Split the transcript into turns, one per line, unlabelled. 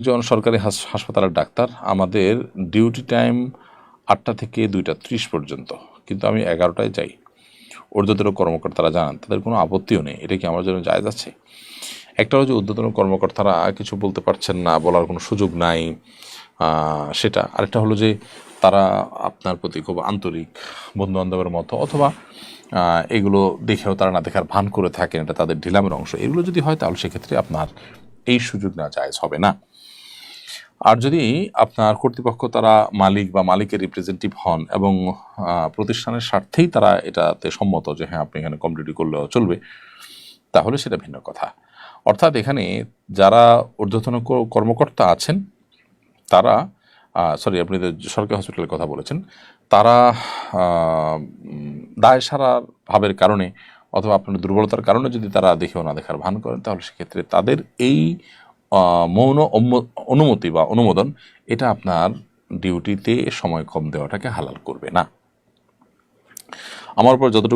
একজন সরকারি হাস- হাসপাতালের ডাক্তার, আমাদের ডিউটি টাইম আটটা থেকে দুইটা ত্রিশ পর্যন্ত, কিন্তু আমি এগারোটায় যাই। ঊর্ধ্বতন কর্মকর্তারা জানান, তাদের কোনো আপত্তিও নেই, এটা কি আমার জন্য জায়জ আছে? একটা হচ্ছে ঊর্ধ্বতন কর্মকর্তারা কিছু বলতে পারছেন না, বলার কোনো সুযোগ নাই সেটা। আরেকটা হলো যে তারা আপনার প্রতি খুব আন্তরিক বন্ধু বান্ধবের মতো, অথবা এগুলো দেখেও তারা না দেখার ভান করে থাকেন, এটা তাদের ঢিলামের অংশ। এগুলো যদি হয় তাহলে সেক্ষেত্রে আপনার এই সুযোগ না জায়জ হবে না। আর যদি আপনার কর্তৃপক্ষ তারা মালিক বা মালিকের রিপ্রেজেন্টেটিভ হন এবং প্রতিষ্ঠানের স্বার্থেই তারা এটাতে সম্মত যে হ্যাঁ আপনি এখানে কমপ্লিটই করলেও চলবে, তাহলে সেটা ভিন্ন কথা। অর্থাৎ এখানে যারা ঊর্ধ্বতন কর্মকর্তা আছেন, তারা সরি আপনি সরকারি হসপিটালের কথা বলেছেন, তারা দায় সারার ভাবের কারণে অথবা আপনার দুর্বলতার কারণে যদি তারা দেখেও না দেখার ভান করেন, তাহলে সেক্ষেত্রে তাদের এই মৌন অনুমতি বা অনুমোদন, এটা আপনার ডিউটিতে সময় কম দেওয়াটাকে হালাল করবে না। আমার উপর যতটুকু